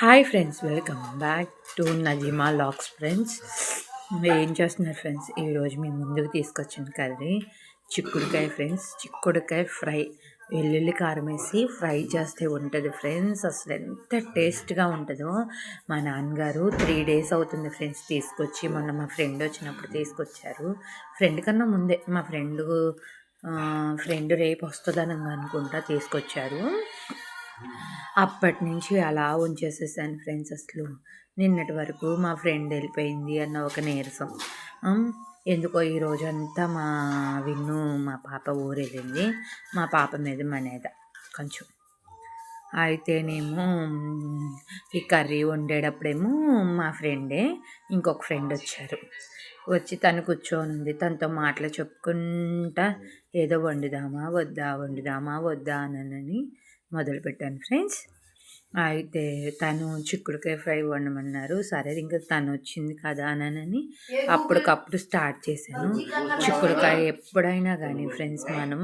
Hi friends welcome back to Nazeema locks friends ఏం చేస్తున్నారు friends ఈరోజు మీ ముందుకు తీసుకొచ్చిన కర్రీ చిక్కుడుకాయ ఫ్రెండ్స్ చిక్కుడుకాయ ఫ్రై. వెల్లుల్లి కారం వేసి ఫ్రై చేస్తే ఉంటుంది ఫ్రెండ్స్ అసలు ఎంత టేస్ట్గా ఉంటుందో. మా నాన్నగారు త్రీ డేస్ అవుతుంది ఫ్రెండ్స్ తీసుకొచ్చి. మొన్న మా ఫ్రెండ్ వచ్చినప్పుడు తీసుకొచ్చారు. ఫ్రెండ్ కన్నా ముందే మా ఫ్రెండ్ ఫ్రెండ్ రేపు వస్తుందని అనుకుంటా తీసుకొచ్చారు. అప్పటి నుంచి అలా ఉంచేసేసాను ఫ్రెండ్స్ అసలు. నిన్నటి వరకు మా ఫ్రెండ్ వెళ్ళిపోయింది అన్న ఒక నీరసం. ఎందుకో ఈ రోజంతా మా విన్ను మా పాప ఊరు వెళ్ళింది. మా పాప మీద మనేద కొంచెం. అయితేనేమో ఈ కర్రీ వండేటప్పుడేమో మా ఫ్రెండే ఇంకొక ఫ్రెండ్ వచ్చారు. వచ్చి తను కూర్చోనుంది. ఉంది తనతో మాటలు చెప్పుకుంటా ఏదో వండుదామా వద్దా వండుదామా వద్దా అనని మొదలుపెట్టాను ఫ్రెండ్స్. అయితే తను చిక్కుడుకాయ ఫ్రై వండమన్నారు. సరే ఇంకా తను వచ్చింది కదా అని అప్పటికప్పుడు స్టార్ట్ చేశాను. చిక్కుడుకాయ ఎప్పుడైనా కానీ ఫ్రెండ్స్ మనం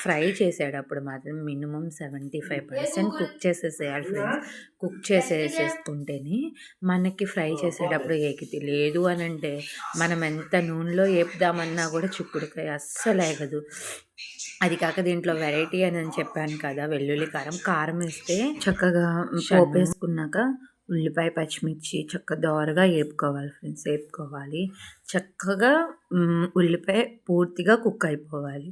ఫ్రై చేసేటప్పుడు మాత్రం minimum seventy five percent cook చేసేసేయాలి friends. Cook చేసేసేసుకుంటేనే మనకి ఫ్రై చేసేటప్పుడు ఏకితి లేదు అని అంటే మనం ఎంత నూనెలో వేపుదామన్నా కూడా చిక్కుడుకాయ అస్సలు ఎగదు అది కాక దీంట్లో వెరైటీ అని అని చెప్పాను కదా వెల్లుల్లి కారం. కారం వేస్తే చక్కగా పోపు వేసుకున్నాక ఉల్లిపాయ పచ్చిమిర్చి చక్క దోరగా వేపుకోవాలి ఫ్రెండ్స్ వేపుకోవాలి చక్కగా ఉల్లిపాయ పూర్తిగా కుక్ అయిపోవాలి.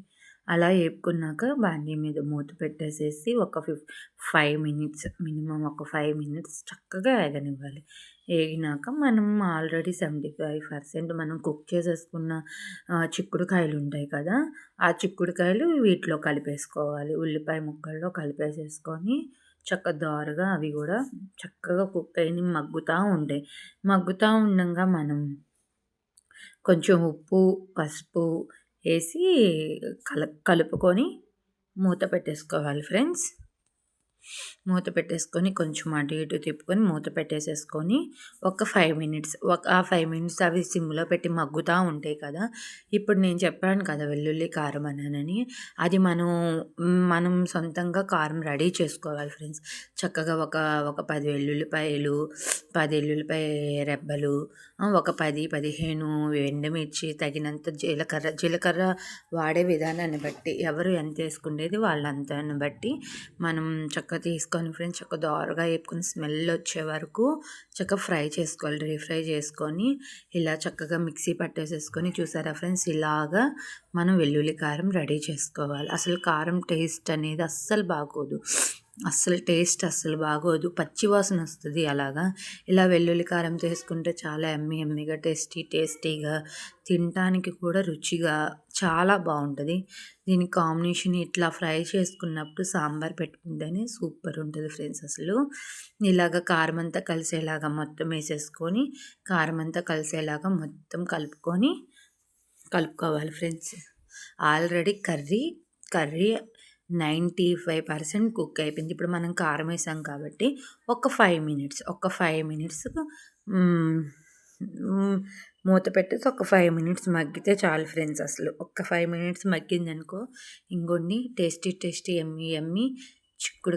అలా వేపుకున్నాక బాండీ మీద మూత పెట్టేసేసి ఒక ఫిఫ్ ఫైవ్ మినిట్స్ మినిమం ఒక ఫైవ్ మినిట్స్ చక్కగా వేగనివ్వాలి వేగినాక మనం ఆల్రెడీ సెవెంటీ ఫైవ్ పర్సెంట్ మనం కుక్ చేసేసుకున్న చిక్కుడుకాయలు ఉంటాయి కదా ఆ చిక్కుడుకాయలు వీటిలో కలిపేసుకోవాలి. ఉల్లిపాయ ముక్కల్లో కలిపేసేసుకొని చక్క దోరగా అవి కూడా చక్కగా కుక్ అయిన మగ్గుతూ ఉంటాయి. మగ్గుతూ ఉండగా మనం కొంచెం ఉప్పు పసుపు వేసి కల కలుపుకొని మూత పెట్టేసుకోవాలి ఫ్రెండ్స్. మూత పెట్టేసుకొని కొంచెం అటు ఇటు తిప్పుకొని మూత పెట్టేసేసుకొని ఒక ఫైవ్ మినిట్స్ ఒక ఆ ఫైవ్ మినిట్స్ అవి సిమ్లో పెట్టి మగ్గుతూ ఉంటాయి కదా. ఇప్పుడు నేను చెప్పాను కదా వెల్లుల్లి కారం అని అది మనం మనం సొంతంగా కారం రెడీ చేసుకోవాలి ఫ్రెండ్స్. చక్కగా ఒక ఒక పది వెల్లుల్లిపాయలు పది వెల్లుల్లిపాయ రెబ్బలు ఒక పది పదిహేను ఎండుమిర్చి తగినంత జీలకర్ర జీలకర్ర వాడే విధానాన్ని బట్టి ఎవరు ఎంత వేసుకునేది వాళ్ళంతాన్ని బట్టి మనం చక్కగా తీసుకొని ఫ్రెండ్స్ చక్కగా దోరగా వేపుకొని స్మెల్ వచ్చే వరకు చక్కగా ఫ్రై చేసుకోవాలి డీప్ ఫ్రై చేసుకొని ఇలా చక్కగా మిక్సీ పట్టేసేసుకొని చూసారా ఫ్రెండ్స్? ఇలాగా మనం వెల్లుల్లి కారం రెడీ చేసుకోవాలి. అసలు కారం టేస్ట్ అనేది అస్సలు బాగోదు. అస్సలు టేస్ట్ అస్సలు బాగోదు. పచ్చి వాసన వస్తుంది అలాగా. ఇలా వెల్లుల్లి కారం చేసుకుంటే చాలా ఎమ్మి ఎమ్మిగా టేస్టీ టేస్టీగా తినటానికి కూడా రుచిగా చాలా బాగుంటుంది. దీని కాంబినేషన్ ఇట్లా ఫ్రై చేసుకున్నప్పుడు సాంబార్ పెట్టుకుంటేనే సూపర్ ఉంటుంది ఫ్రెండ్స్ అసలు. ఇలాగ కారం అంతా కలిసేలాగా మొత్తం వేసేసుకొని కారం అంతా కలిసేలాగా మొత్తం కలుపుకొని కలుపుకోవాలి friends. Already curry curry ninety five percent cook అయిపోయింది. ఇప్పుడు మనం కారం వేసాం కాబట్టి ఒక ఫైవ్ మినిట్స్ ఒక ఫైవ్ మినిట్స్ మూత పెట్టేసి ఒక ఫైవ్ మినిట్స్ మగ్గితే చాలు ఫ్రెండ్స్ అసలు. ఒక ఫైవ్ మినిట్స్ మగ్గిందనుకో ఇంకొన్ని టేస్టీ టేస్టీ ఎమ్మి ఎమ్మి చిక్కుడు